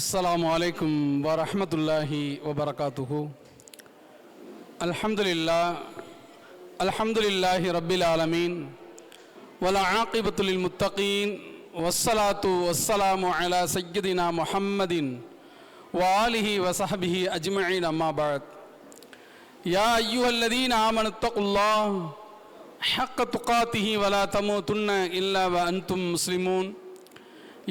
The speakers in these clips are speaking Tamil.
السلام عليكم ورحمة الله وبركاته. الحمد لله الحمد لله رب العالمين والعاقبة للمتقين والصلاة والسلام على سيدنا محمد وآله وصحبه أجمعين أما بعد. يا أيها الذين آمنوا اتقوا الله حق تقاته ولا تموتن إلا وأنتم مسلمون.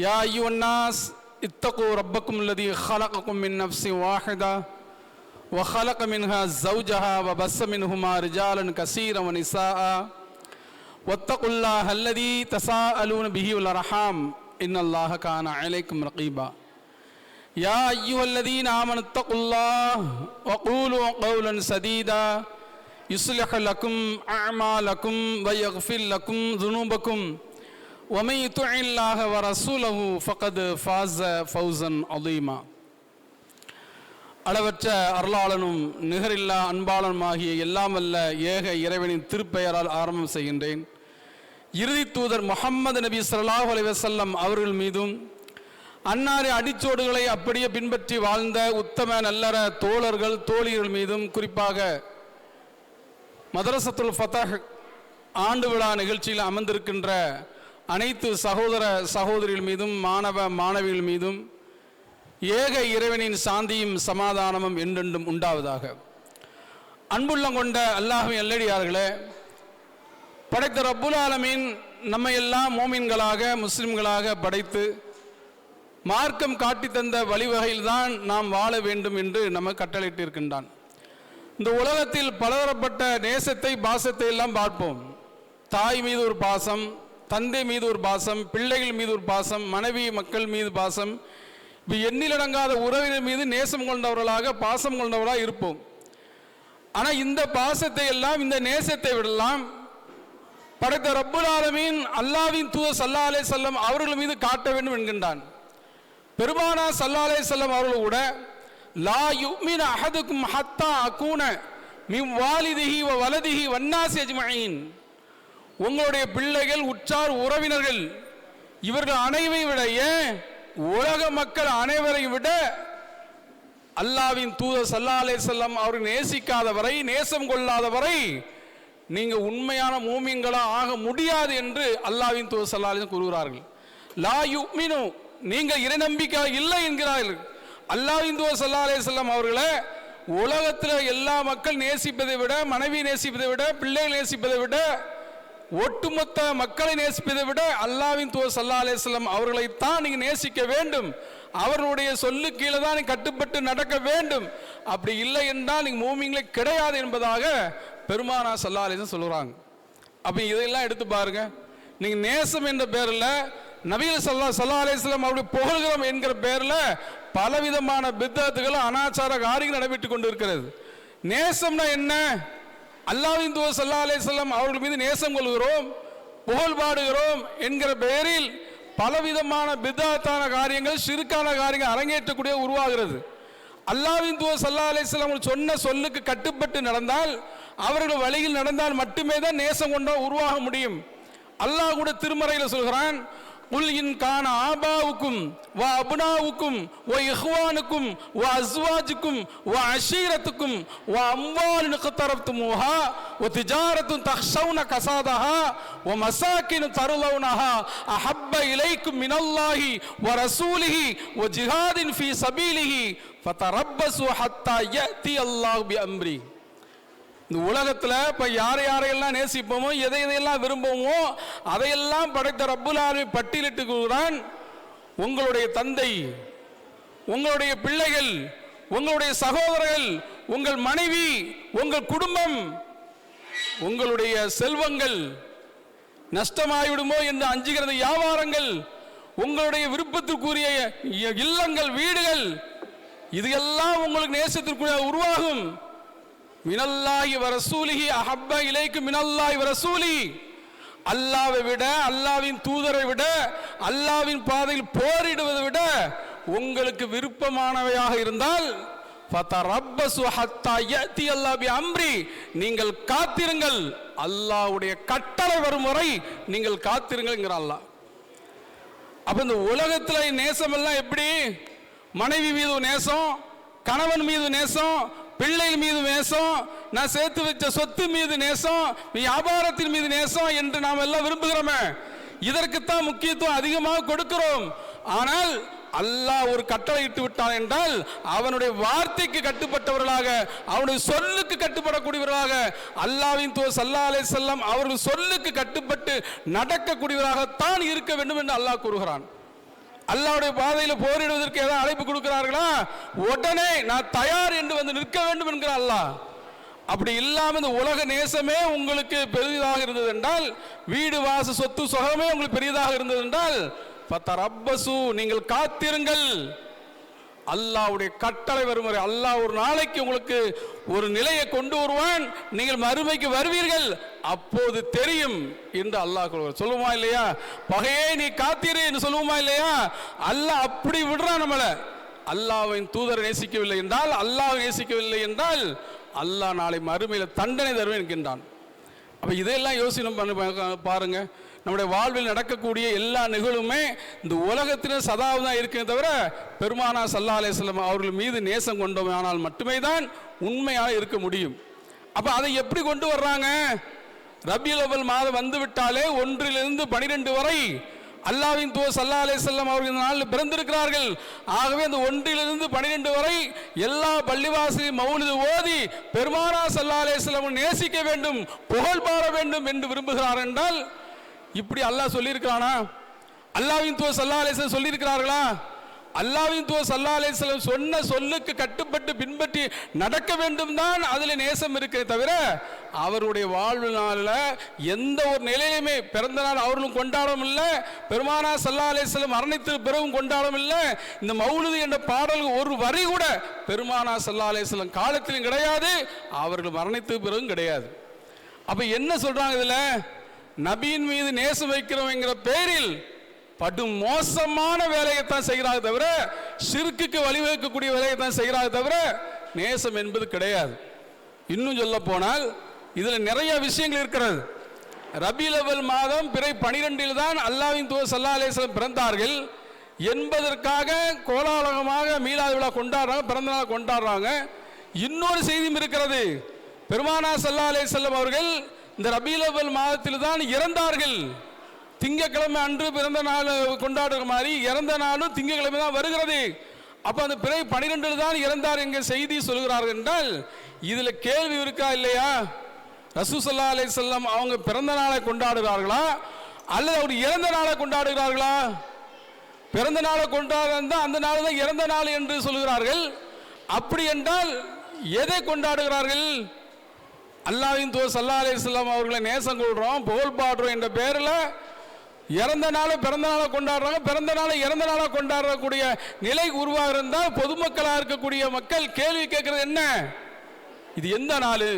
يا أيها الناس اتقوا ربكم الذي خلقكم من نفس واحدة وخلق منها زوجها وبث منهما رجالا كثيرا ونساء. واتقوا الله الذي تساءلون به والأرحام. إن الله كان عليكم رقيبا. يا أيها الذين آمنوا اتقوا الله وقولوا قولا سديدا. يصلح لكم أعمالكم ويغفر لكم ذنوبكم. ومن يطع الله ورسوله فقد فاز فوزا عظيما அளவற்ற அருளாளனும் நிகரில்லா அன்பாளனுமாகிய எல்லாம் வல்ல ஏக இறைவனின் திருப்பெயரால் ஆரம்பம் செய்கின்றேன் இறுதி தூதர் முகம்மது நபி ஸல்லல்லாஹு அலைஹி வஸல்லம் அவர்கள் மீதும் அன்னாரின் அடிச்சோடுகளை அப்படியே பின்பற்றி வாழ்ந்த உத்தம நல்லற தோழர்கள் தோழிகள் மீதும் குறிப்பாக மதரசத்துல் ஃபதஹ் ஆண்டு விழா நிகழ்ச்சியில் அமர்ந்திருக்கின்ற அனைத்து சகோதர சகோதரிகள் மீதும் மாணவ மாணவிகள் மீதும் ஏக இறைவனின் சாந்தியும் சமாதானமும் என்றென்றும் உண்டாவதாக. அன்புள்ளம் கொண்ட அல்லாஹும் எல்லடியார்களே படைத்த ரப்புல் ஆலமீன் நம்ம எல்லாம் மோமின்களாக முஸ்லிம்களாக படைத்து மார்க்கம் காட்டி தந்த வழிவகையில்தான் நாம் வாழ வேண்டும் என்று நம்ம கட்டளையிட்டு இருக்கின்றான் இந்த உலகத்தில் பலதரப்பட்ட நேசத்தை பாசத்தை எல்லாம் பார்ப்போம். தாய் மீது ஒரு பாசம் தந்தை மீது ஒரு பாசம் பிள்ளைகள் மீது ஒரு பாசம் மனைவி மக்கள் மீது பாசம் இப்போ எண்ணிலடங்காத உறவினர் மீது நேசம் கொண்டவர்களாக பாசம் கொண்டவர்களாக இருப்போம். ஆனால் இந்த பாசத்தை எல்லாம் இந்த நேசத்தை விடலாம் படைத்த ரப்புல் ஆலமீன் அல்லாவின் தூத சல்லா அலே செல்லம் அவர்கள் மீது காட்ட வேண்டும் என்கின்றான். பெருமானா சல்லா அலே செல்லம் அவர்கள் கூட லா யுமின் அஹதுக்கும் ஹத்தா அகூன மிம் வாலிதிஹி வலதிஹி வன்னாசி அஜ்மஈன் உங்களுடைய பிள்ளைகள் உற்றார் உறவினர்கள் இவர்கள் அனைவை விட ஏன் உலக மக்கள் அனைவரை விட அல்லாவின் தூதர் சல்லா அலே செல்லம் அவர்கள் நேசிக்காதவரை நேசம் கொள்ளாதவரை நீங்க உண்மையான மூமியங்களா ஆக முடியாது என்று அல்லாவின் தூதர் சல்லா அலே கூறுகிறார்கள். லா யுமினு நீங்கள் இறைநம்பிக்கை இல்லை என்கிறார்கள். அல்லாவின் தூதர் சல்லா அலே செல்லம் அவர்களை உலகத்தில் எல்லா மக்கள் நேசிப்பதை விட மனைவி நேசிப்பதை விட பிள்ளைகள் நேசிப்பதை விட ஒட்டுமொத்த மக்களை நேசிப்பதை விட அல்லாவின் தூ சல்லா அலேஸ்லம் அவர்களைத்தான் நீங்கள் நேசிக்க வேண்டும். அவர்களுடைய சொல்லு கீழே தான் கட்டுப்பட்டு நடக்க வேண்டும். அப்படி இல்லை என்றால் நீங்கள் மூமிங்களே கிடையாது என்பதாக பெருமானா சல்லா அலிஸ்லாம் சொல்கிறாங்க அப்போ இதையெல்லாம் எடுத்து பாருங்க. நீங்கள் நேசம் என்ற பேரில் நவீன சல்லா சல்லா அலேஸ்லம் அவருடைய புகழ்கிறோம் என்கிற பேரில் பலவிதமான பித்தத்துகளும் அனாச்சார காரியங்கள் நடைபெற்று கொண்டு இருக்கிறது நேசம்னா என்ன? அல்லாவின் தூர் சல்லா அலிஸ்லாம் அவர்கள் மீது நேசம் கொள்கிறோம் புகழ் பாடுகிறோம் என்கிற பெயரில் பலவிதமான பித்தாத்தான காரியங்கள் சிறுக்கான காரியங்கள் அரங்கேற்றக்கூடிய உருவாகிறது. அல்லாவின் தூர் சல்லா அலிஸ்லாம் சொன்ன சொல்லுக்கு கட்டுப்பட்டு நடந்தால் அவர்கள் வழியில் நடந்தால் மட்டுமே தான் நேசம் கொண்டா உருவாக முடியும். அல்லாஹ் கூட திருமறையில் சொல்கிறான் குல் இன் கான ஆபாவுக்கும் வ அபுனாவுக்கும் வ இஹ்வானுக்கும் வ அஸ்வாஜுக்கும் வ அஷீரத்துக்கும் வ அம்வாலின் கத்தரத்துமுஹா வ திஜாரத்தும் தஹ்ஷவுன கசாதஹா வ மசாக்கின் தருலவுனஹா அஹப்ப இலைக்கும் மினல்லாஹி வ ரசூலிஹி வ இந்த உலகத்தில் இப்போ யாரை யாரையெல்லாம் நேசிப்போமோ எதை எதையெல்லாம் விரும்புவோமோ அதையெல்லாம் படைத்த ரப்புல் ஆலமி பட்டியலிட்டு கூறுகிறான் உங்களுடைய தந்தை உங்களுடைய பிள்ளைகள் உங்களுடைய சகோதரர்கள் உங்கள் மனைவி உங்கள் குடும்பம் உங்களுடைய செல்வங்கள் நஷ்டமாகிவிடுமோ என்று அஞ்சுகிறது வியாபாரங்கள் உங்களுடைய விருப்பத்திற்குரிய இல்லங்கள் வீடுகள் இது எல்லாம் உங்களுக்கு நேசத்திற்குரிய உருவாகும். மினல்லாஹி வரசூலிஹி அஹப்ப இலைக்கு மினல்லாஹி வரசூலி அல்லாவை விட அல்லாவின் தூதரை விட அல்லாவின் பாதையில் போரிடுவதை விட உங்களுக்கு விருப்பமானவையாக இருந்தால் அம்ரி. நீங்கள் காத்திருங்கள். அல்லாஹ்வுடைய கட்டளை வரும் வரை நீங்கள் காத்திருங்கள் அல்லாஹ். அப்ப இந்த உலகத்துல நேசம் எல்லாம் எப்படி? மனைவி மீது நேசம் கணவன் மீது நேசம் பிள்ளை மீது நேசம் நான் சேர்த்து வச்ச சொத்து மீது நேசம் வியாபாரத்தின் மீது நேசம் என்று நாம் எல்லாம் விரும்புகிறோமே. இதற்குத்தான் முக்கியத்துவம் அதிகமாக கொடுக்கிறோம். ஆனால் அல்லாஹ் ஒரு கட்டளை இட்டு விட்டான் என்றால் அவனுடைய வார்த்தைக்கு கட்டுப்பட்டவர்களாக அவனுடைய சொல்லுக்கு கட்டுப்படக்கூடியவர்களாக அல்லாவின் தோ சல்லா அலே செல்லம் அவர்கள் சொல்லுக்கு கட்டுப்பட்டு நடக்கக்கூடியவராகத்தான் இருக்க வேண்டும் என்று அல்லாஹ் கூறுகிறான். அல்லாவுடைய பாதையில் போரிடுவதற்கு ஏதாவது அழைப்பு கொடுக்கிறார்களா? உடனே நான் தயார் என்று வந்து நிற்க வேண்டும் என்கிற அல்லாஹ். அப்படி இல்லாமல் இந்த உலக நேசமே உங்களுக்கு பெரிதாக இருந்தது என்றால் வீடு வாச சொத்து சுகமே உங்களுக்கு பெரியதாக இருந்தது என்றால் பத்தரப்பசு நீங்கள் காத்திருங்கள். அல்லாவுடைய கட்டளை வரும் வரை அல்லாஹ் ஒரு நாளைக்கு உங்களுக்கு ஒரு நிலையை கொண்டு வருவான். நீங்கள் மறுமைக்கு வருவீர்கள். அப்போது தெரியும் என்று அல்லாஹ் சொல்லுவார் சொல்லுமா இல்லையா? பகையே நீ காத்திரு என்று சொல்லுவோமா இல்லையா? அல்லாஹ் அப்படி விடுறான் நம்மளை. அல்லாஹ்வின் தூதர் நேசிக்கவில்லை என்றால் அல்லாஹ் நேசிக்கவில்லை என்றால் அல்லாஹ் நாளை மறுமையில் தண்டனை தருவேன் என்கின்றான். அப்போ இதையெல்லாம் யோசனை பண்ணி பாருங்கள் நம்முடைய வாழ்வில் நடக்கக்கூடிய எல்லா நிகழ்வுமே இந்த உலகத்தில் சதாவும் தான் இருக்கே தவிர பெருமானா சல்லா அலிஸ்லாம் அவர்கள் மீது நேசம் கொண்டோமானால் மட்டுமே தான் உண்மையாக இருக்க முடியும். அப்போ அதை எப்படி கொண்டு வர்றாங்க? ரபியுல் மாதம் வந்து விட்டாலே ஒன்றிலிருந்து பனிரெண்டு வரை அல்லாவின் தூ சல்லா அலே செல்லம் அவர்கள் இந்த நாளில் பிறந்திருக்கிறார்கள். ஆகவே அந்த ஒன்றிலிருந்து பனிரெண்டு வரை எல்லா பள்ளிவாசி மௌனிது ஓதி பெருமானா சல்லா அலே செல்லம் நேசிக்க வேண்டும் புகழ் பாட வேண்டும் என்று விரும்புகிறார் என்றால் இப்படி அல்லாஹ் சொல்லியிருக்கிறானா? அல்லாவின் தூ சல்லா அலே சொல்லியிருக்கிறார்களா? அல்லாவின் தூ சல்லா அலே சொன்ன சொல்லுக்கு கட்டுப்பட்டு பின்பற்றி நடக்க வேண்டும் தான் அதில் நேசம் இருக்கே தவிர அவருடைய வாழ்வு நாளில் எந்த ஒரு நிலையிலுமே பிறந்த நாள் அவர்களும் கொண்டாடவும் இல்லை பெருமானா சல்லா அலிஸ்லம் மரணித்து பிறகும் கொண்டாடவும் இல்லை இந்த மௌலுது என்ற பாடல் ஒரு வரி கூட பெருமானா சல்லா அலிஸ்லம் காலத்திலும் கிடையாது அவர்கள் மரணித்து பிறகும் கிடையாது. அப்போ என்ன சொல்கிறாங்க இதில்? நபியின் மீது நேசம் வைக்கிறோங்கிற பேரில் படு மோசமான வேலையைத்தான் செய்கிறாங்க தவிர சிறுக்குக்கு வழிவகுக்கக்கூடிய வேலையைத்தான் செய்கிறாங்க தவிர நேசம் என்பது கிடையாது. இன்னும் சொல்ல போனால் இதில் நிறைய விஷயங்கள் இருக்கிறது. ரபி லெவல் மாதம் பிறை பனிரெண்டில் தான் அல்லாவின் தூர் சல்லா அலிஸ்லம் பிறந்தார்கள். என்பதற்காக கோலாகலமாக மீலாது விழா கொண்டாடுறாங்க பிறந்த நாள் கொண்டாடுறாங்க. இன்னொரு செய்தியும் இருக்கிறது. பெருமானா சல்லா அலிஸ்லம் அவர்கள் இந்த ரபீலவல் மாதத்தில் தான் இறந்தார்கள். திங்கக்கிழமை அன்று பிறந்த நாள் கொண்டாடுற மாதிரி இறந்த நாளும் திங்கக்கிழமை தான் வருகிறது. அப்போ அந்த பிறை பனிரெண்டில் தான் இறந்தார் என்கிற செய்தி சொல்கிறார்கள் என்றால் இதில் கேள்வி இருக்கா இல்லையா? ரசூசல்லா அலை செல்லம் அவங்க பிறந்த நாளை கொண்டாடுகிறார்களா? அல்லது அவர் இறந்த நாளை கொண்டாடுகிறார்களா? பிறந்த நாளை கொண்டாடுறா அந்த நாள் தான் இறந்த நாள் என்று சொல்கிறார்கள். அப்படி என்றால் எதை கொண்டாடுகிறார்கள்? அல்லாவின் தூர் சல்லா அலிஸ்லாம் அவர்களை நேசம் கொள்றோம் புகழ் பாடுறோம் என்ற பேரில் இறந்த நாளை பிறந்த நாளை கொண்டாடுறாங்க. பிறந்த நாளை இறந்த நாளாக கொண்டாடக்கூடிய நிலை உருவாக இருந்தால் பொதுமக்களாக இருக்கக்கூடிய மக்கள் கேள்வி கேட்கறது என்ன? இது எந்த நாள்?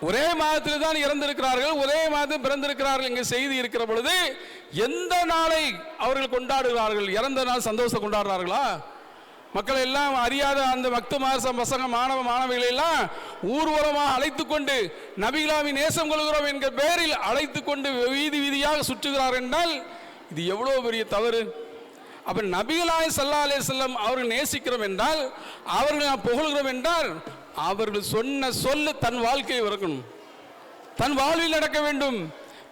ஒரே மாதத்தில் தான் இறந்திருக்கிறார்கள் ஒரே மாதம் பிறந்திருக்கிறார்கள் எங்கள் செய்தி இருக்கிற பொழுது எந்த நாளை அவர்கள் கொண்டாடுகிறார்கள்? இறந்த நாள் சந்தோஷம் கொண்டாடுறார்களா? மக்கள் எல்லாம் அறியாத அந்த பக்த மாசம் பசங்க மாணவ மாணவிகளை எல்லாம் ஊர்வலமாக அழைத்து கொண்டு நபிகளாமி நேசம் கொள்கிறோம் என்கிற பெயரில் அழைத்து கொண்டு வீதி வீதியாக சுற்றுகிறார் என்றால் இது எவ்வளோ பெரிய தவறு? அப்போ நபிகளாய் சல்லா அலே செல்லம் அவர்கள் நேசிக்கிறோம் என்றால் அவர்கள் நாம் புகழ்கிறோம் என்றால் அவர்கள் சொன்ன சொல்லு தன் வாழ்க்கையை இறக்கணும் தன் வாழ்வில் நடக்க வேண்டும்.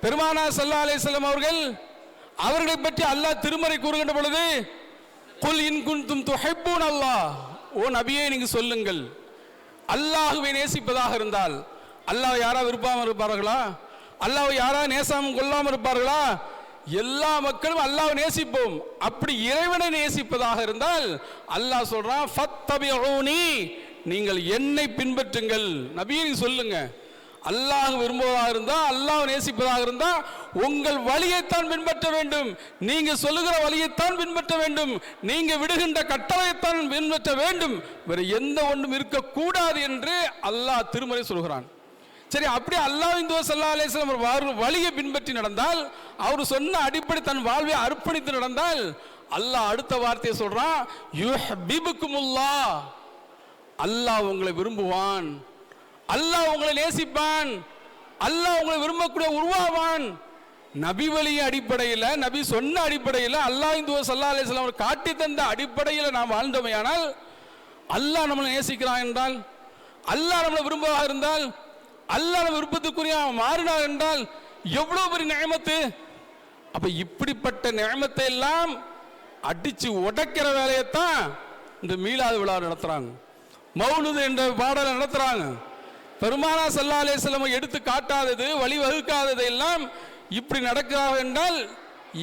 பெருமானா சல்லா அலே செல்லம் அவர்கள் அவர்களை பற்றி அல்லாஹ் திருமறை கூறுகின்ற பொழுது குல் இன்குந்தும் குன்தும் அல்லாஹ். ஓ நபியே நீங்க சொல்லுங்கள். அல்லாஹுவை நேசிப்பதாக இருந்தால் அல்லாஹ் யாரா விருப்பாமல் இருப்பார்களா? அல்லாஹ் யாரா நேசாமல் கொள்ளாமல் இருப்பார்களா? எல்லா மக்களும் அல்லாஹ் நேசிப்போம். அப்படி இறைவனை நேசிப்பதாக இருந்தால் அல்லாஹ் சொல்றான் ஃபத்தபிஊனி நீங்கள் என்னை பின்பற்றுங்கள். நபியை சொல்லுங்க. அல்லாஹ் விரும்புவதாக இருந்தால் அல்லாஹ் நேசிப்பதாக இருந்தால் உங்கள் வழியைத்தான் பின்பற்ற வேண்டும். நீங்கள் சொல்லுகிற வழியைத்தான் பின்பற்ற வேண்டும். நீங்கள் விடுகின்ற கட்டளையைத்தான் பின்பற்ற வேண்டும். வேறு எந்த ஒன்றும் இருக்கக்கூடாது என்று அல்லாஹ் திருமறை சொல்கிறான். சரி அப்படி அல்லாஹ் தூதர் சல்லா அலேஸ்லம் அவர் வழியை பின்பற்றி நடந்தால் அவர் சொன்ன அடிப்படை தன் வாழ்வை அர்ப்பணித்து நடந்தால் அல்லாஹ் அடுத்த வார்த்தையை சொல்றான் யுஹ்பிபுக்குமுல்லாஹ். அல்லாஹ் உங்களை விரும்புவான். அல்லாஹ் உங்களை நேசிப்பான். அல்லாஹ் உங்களை விரும்பக்கூடிய உருவாவான். நபி வழி அடிப்படையில் நபி சொன்ன அடிப்படையில் அல்லாஹ் இந்து சல்லா அலிஸ்லாம் அவர் காட்டி தந்த அடிப்படையில் நாம் வாழ்ந்தோமையானால் அல்லாஹ் நம்மளை நேசிக்கிறான் என்றால் அல்லாஹ் நம்மளை விரும்புவதாக இருந்தால் அல்லாஹ் நம்ம விருப்பத்துக்குரிய மாறினார் என்றால் எவ்வளவு பெரிய நியமத்து? அப்ப இப்படிப்பட்ட நியமத்தை எல்லாம் அடிச்சு உடைக்கிற வேலையைத்தான் இந்த மீளாது விழா நடத்துறாங்க. மௌனது என்ற பாடலை நடத்துறாங்க. பெருமானா சல்லா அலேஸ்லமை எடுத்து காட்டாதது வழிவகுக்காதது எல்லாம் இப்படி நடக்கிறார் என்றால்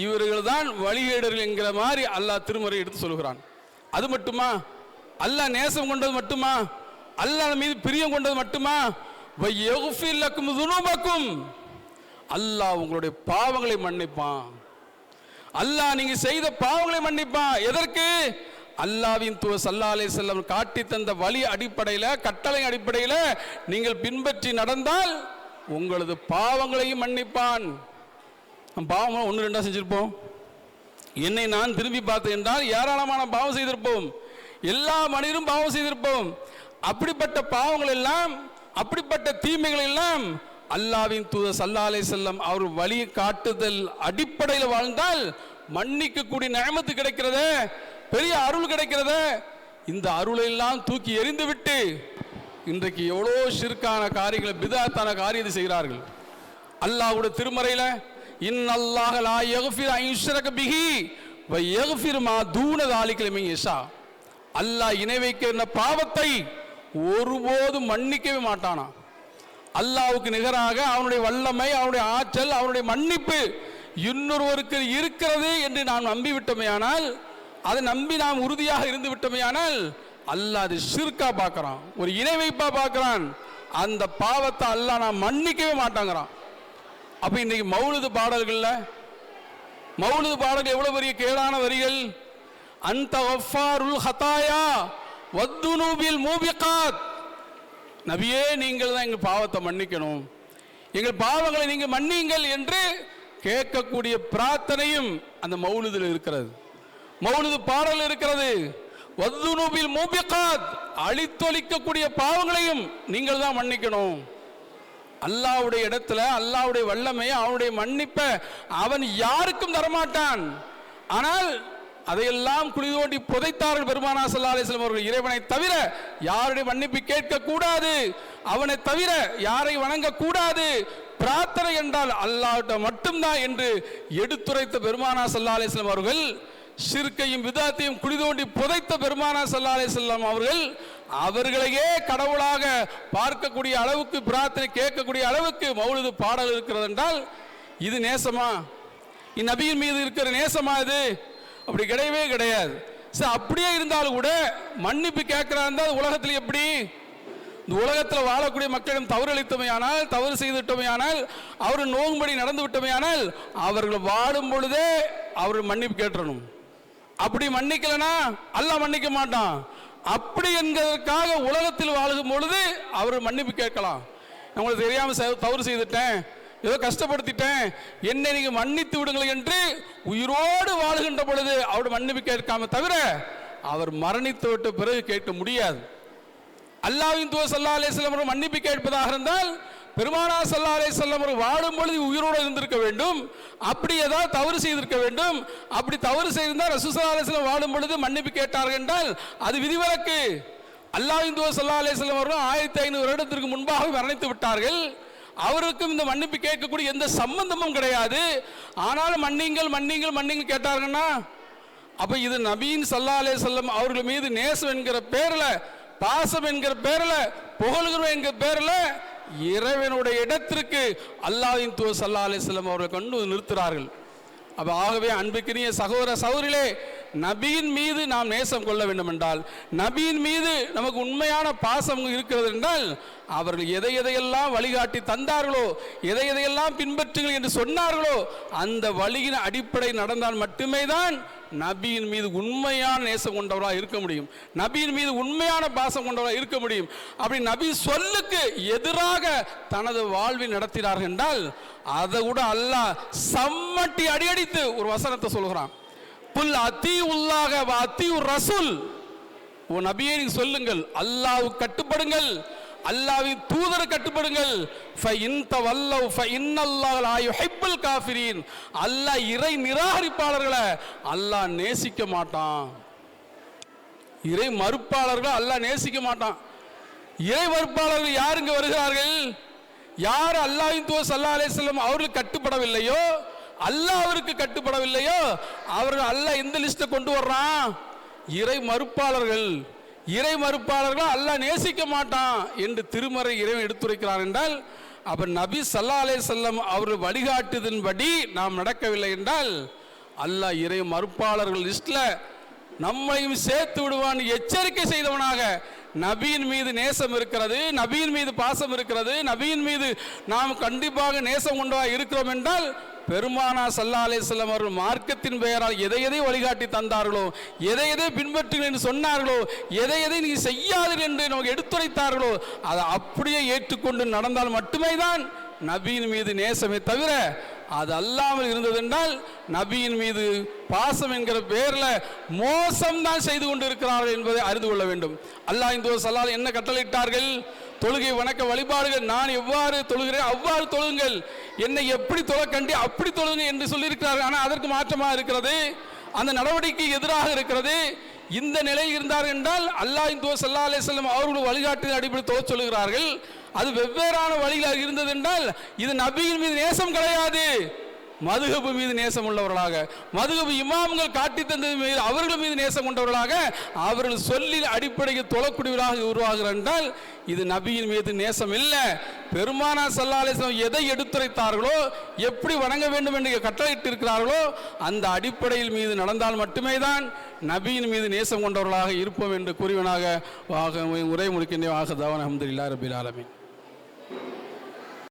இவர்கள் தான் வழிகேடர்கள் என்கிற மாதிரி அல்லாஹ் திருமுறை எடுத்து சொல்கிறான். அது மட்டுமா? அல்லாஹ் நேசம் கொண்டது மட்டுமா? அல்லாஹ் மீது பிரியம் கொண்டது மட்டுமா? துணுபக்கும் அல்லாஹ் உங்களுடைய பாவங்களை மன்னிப்பான். அல்லாஹ் நீங்க செய்த பாவங்களை மன்னிப்பான். எதற்கு? அல்லாவின் தூ சல்லா செல்லம் காட்டி தந்த வழி அடிப்படையில் கட்டளை அடிப்படையில் நீங்கள் பின்பற்றி நடந்தால் உங்களது பாவங்களையும் மன்னிப்பான். பாவம் ஒன்று ரெண்டாக செஞ்சிருப்போம். என்னை நான் திரும்பி பார்த்தேன் என்றால் ஏராளமான பாவம் செய்திருப்போம். எல்லா மனிதரும் பாவம் செய்திருப்போம். அப்படிப்பட்ட பாவங்கள் எல்லாம் அப்படிப்பட்ட தீமைகள் எல்லாம் அல்லாவின் தூத சல்லா செல்லம் அவர் வழி காட்டுதல் அடிப்படையில் வாழ்ந்தால் மன்னிக்கக்கூடிய நியமத்து கிடைக்கிறதே. பெரிய அருள் கிடைக்கிறத இந்த அருளை எல்லாம் தூக்கி எறிந்துவிட்டு இன்றைக்கு எவ்வளோ சிற்கான காரியங்களை பிதாத்தான காரியத்தை செய்கிறார்கள். அல்லாஹ்வுடைய திருமறையில் இன்னல்லாக லா யக்ஃபிர் ஐஸ்வரக பிகி வை வ மா தூன தாலிக லிமன் அல்லாஹ் இணை வைக்கிற பாவத்தை ஒருபோதும் மன்னிக்கவே மாட்டானா? அல்லாவுக்கு நிகராக அவனுடைய வல்லமை அவனுடைய ஆற்றல் அவனுடைய மன்னிப்பு இன்னொருவருக்கு இருக்கிறது என்று நாம் நம்பி ஆனால் அதை நம்பி நாம் உறுதியாக இருந்து விட்டோமேயானால் அல்லாஹ் அது ஷிர்கா பார்க்குறான். ஒரு இணை வைப்பாக பார்க்குறான். அந்த பாவத்தை அல்லாஹ் நான் மன்னிக்கவே மாட்டாங்கிறான். அப்போ இன்றைக்கி மௌலுது பாடல்கள்ல மௌலுது பாடல்கள் எவ்வளோ பெரிய கேடான வரிகள்? அந்த வஃபாருல் ஹதாயா வத்துனூபில் மூபிகாத். நபியே நீங்கள் தான் எங்கள் பாவத்தை மன்னிக்கணும். எங்கள் பாவங்களை நீங்கள் மன்னியுங்கள் என்று கேட்கக்கூடிய பிரார்த்தனையும் அந்த மௌலுதில் இருக்கிறது. மௌலுது பாடல் இருக்கிறது. வத்துனூபில் மூபிகாத் அழித்தொழிக்கக்கூடிய பாவங்களையும் நீங்கள் தான் மன்னிக்கணும். அல்லாவுடைய இடத்துல அல்லாவுடைய வல்லமையை அவனுடைய மன்னிப்பை அவன் யாருக்கும் தரமாட்டான். ஆனால் அதையெல்லாம் குழி தோண்டி புதைத்தார்கள் பெருமானா சல்லா அலிஸ்லம் அவர்கள். இறைவனை தவிர யாருடைய மன்னிப்பு கேட்க கூடாது அவனை தவிர யாரை வணங்க கூடாது பிரார்த்தனை என்றால் அல்லாவிட்ட மட்டும்தான் என்று எடுத்துரைத்த பெருமானா சல்லா அலிஸ்லம் அவர்கள் சிறுக்கையும் விதாத்தையும் குழி தோண்டி புதைத்த பெருமானா சல்லா செல்லம் அவர்கள் அவர்களையே கடவுளாக பார்க்கக்கூடிய அளவுக்கு பிரார்த்தனை கேட்கக்கூடிய அளவுக்கு மௌலிது பாடல் இருக்கிறது என்றால் இது நேசமா? இந்நபியின் மீது இருக்கிற நேசமா இது? அப்படி கிடையவே கிடையாது. சரி அப்படியே இருந்தாலும் கூட மன்னிப்பு கேட்கிறா இருந்தால் உலகத்தில் எப்படி? இந்த உலகத்தில் வாழக்கூடிய மக்களிடம் தவறு அளித்தமையானால் தவறு செய்துவிட்டமையானால் அவர் நோங்கும்படி நடந்து விட்டமையானால் அவர்கள் வாடும் பொழுதே அவர் மன்னிப்பு கேட்டணும் அப்படி மன்னிக்கலனா அல்ல மன்னிக்க மாட்டான். அப்படி என்பதற்காக உலகத்தில் வாழும் பொழுது அவர் மன்னிப்பு கேட்கலாம். உங்களுக்கு தெரியாம தவறு செய்துட்டேன். ஏதோ கஷ்டப்படுத்திட்டேன். என்னை நீங்க மன்னித்து விடுங்கள் என்று உயிரோடு வாழுகின்ற பொழுது அவர் மன்னிப்பு கேட்காம தவிர அவர் மரணித்து விட்ட பிறகு கேட்க முடியாது. அல்லாவின் தூசல்லா சல்லா மன்னிப்பு கேட்பதாக இருந்தால் பெருமானா சல்லா செல்லம் அவர்கள் வாடும் பொழுது உயிரோடு இருந்திருக்க வேண்டும். அப்படி ஏதாவது தவறு செய்திருக்க வேண்டும். அப்படி தவறு செய்திருந்தால் ரசூசல்லா அலைஹிஸ்ஸலாம் வாடும் பொழுது மன்னிப்பு கேட்டார்கள் என்றால் அது விதிவிலக்கு. அல்லாஹ்வின் இந்து சல்லா அலைஹிஸ்ஸலாம் அவர்களும் ஆயிரத்தி ஐநூறு வருடத்திற்கு முன்பாக மரணித்து விட்டார்கள். அவருக்கும் இந்த மன்னிப்பு கேட்கக்கூடிய எந்த சம்பந்தமும் கிடையாது. ஆனாலும் மன்னிங்கள் மன்னிங்கள் மன்னிங்கள் கேட்டார்கள்னா அப்போ இது நபீன் சல்லா அலே செல்லம் அவர்கள் மீது நேசம் என்கிற பேரில் பாசம் என்கிற பேரில் புகழ்கிறோம் என்கிற பேரில் இறைவனுடைய இடத்திற்கு அல்லாஹ்வின் தூ சல்லா அலே அவர்கள் கொண்டு நிறுத்துகிறார்கள். அப்போ ஆகவே அன்புக்கினிய சகோதர சகோதரிகளே நபியின் மீது நாம் நேசம் கொள்ள வேண்டும் என்றால் நபியின் மீது நமக்கு உண்மையான பாசம் இருக்கிறது என்றால் அவர்கள் எதை எதையெல்லாம் வழிகாட்டி தந்தார்களோ எதை எதையெல்லாம் பின்பற்றுங்கள் என்று சொன்னார்களோ அந்த வழியின் அடிப்படை நடந்தால் மட்டுமே தான் நபியின் மீது உண்மையான நேசம் கொண்டவராக இருக்க முடியும். நபியின் மீது உண்மையான பாசம் கொண்டவராக இருக்க முடியும். அப்படி நபி சொல்லுக்கு எதிராக தனது வாழ்வை நடத்தினார்கள் என்றால் அதை கூட அல்லாஹ் சம்மட்டி அடியடித்து ஒரு வசனத்தை சொல்கிறான். புல் அத்தி உள்ளாக அத்தி ரசூல். உன் நபியை நீங்க சொல்லுங்கள். அல்லாஹ்வுக்கு கட்டுப்படுங்கள். அல்லாவின் தூதர் கட்டுப்படுங்கள். காஃபிரீன். அல்லாஹ் இறை நிராகரிப்பாளர்களை அல்லாஹ் நேசிக்க மாட்டான். இறை மறுப்பாளர்களை அல்லாஹ் நேசிக்க மாட்டான். இறை மறுப்பாளர்கள் யாருங்க வருகிறார்கள்? யார் அல்லாஹின் தூ சல்லா செல்லம் அவர்கள் கட்டுப்படவில்லையோ? அல்லாவிற்கு கட்டுப்படவில்லையோ? அவர்கள் அல்லாஹ் எந்த லிஸ்ட்டை கொண்டு வர்றான்? இறை மறுப்பாளர்கள். இறை மறுப்பாளர்கள் அல்லாஹ் நேசிக்க மாட்டான் என்று திருமறை இறைவன் எடுத்துரைக்கிறான் என்றால் அப்ப நபி சல்லா அலே செல்லம் அவர்கள் வழிகாட்டுதின்படி நாம் நடக்கவில்லை என்றால் அல்லாஹ் இறை மறுப்பாளர்கள் லிஸ்ட்ல நம்மையும் சேர்த்து விடுவான் எச்சரிக்கை செய்தவனாக. நபியின் மீது நேசம் இருக்கிறது நபியின் மீது பாசம் இருக்கிறது நபியின் மீது நாம் கண்டிப்பாக நேசம் கொண்டா இருக்கிறோம் என்றால் பெருமானா சல்லா அலிஸ்லாம் அவர்கள் மார்க்கத்தின் பெயரால் எதை எதை வழிகாட்டி தந்தார்களோ எதை எதை பின்பற்றுங்கள் என்று சொன்னார்களோ எதை எதை நீ செய்யாதீர்கள் என்று நமக்கு எடுத்துரைத்தார்களோ அதை அப்படியே ஏற்றுக்கொண்டு நடந்தால் மட்டுமே தான் நபியின் மீது நேசமே தவிர அது அல்லாமல் இருந்ததென்றால் நபியின் மீது பாசம் என்கிற பெயரில் மோசம்தான் செய்து கொண்டு இருக்கிறார்கள் என்பதை அறிந்து கொள்ள வேண்டும். அல்லாஹ் இந்த சல்லால் என்ன கட்டளையிட்டார்கள்? தொழுகை வணக்க வழிபாடுகள் நான் எவ்வாறு தொழுகிறேன் அவ்வாறு தொழுங்கள். என்னை எப்படி தொழ அப்படி தொழுங்க என்று சொல்லியிருக்கிறார்கள். ஆனால் அதற்கு மாற்றமாக இருக்கிறது? அந்த நடவடிக்கை எதிராக இருக்கிறது. இந்த நிலையில் இருந்தார் என்றால் அல்லாஹின் தோ சல்லா அலே செல்லம் அவர்கள் வழிகாட்டின் அடிப்படை தொலை சொல்லுகிறார்கள். அது வெவ்வேறான வழிகளாக இருந்தது என்றால் இது நபியின் மீது நேசம் கிடையாது. மதுகபு மீது நேசம் உள்ளவர்களாக மதுகபு இமாம்கள் காட்டி தந்தது மீது அவர்கள் மீது நேசம் கொண்டவர்களாக அவர்கள் சொல்லில் அடிப்படையில் தொழக்கூடியவர்களாக உருவாகிறார் என்றால் இது நபியின் மீது நேசம் இல்லை. பெருமானா சல்லாலேசம் எதை எடுத்துரைத்தார்களோ எப்படி வணங்க வேண்டும் என்று கட்டளையிட்டு இருக்கிறார்களோ அந்த அடிப்படையில் மீது நடந்தால் மட்டுமே தான் நபியின் மீது நேசம் கொண்டவர்களாக இருப்போம் என்று கூறியவனாக உரை முடிக்கின்ற வாக தவன் அஹமதுல்லா ரபில் ஆலமின்.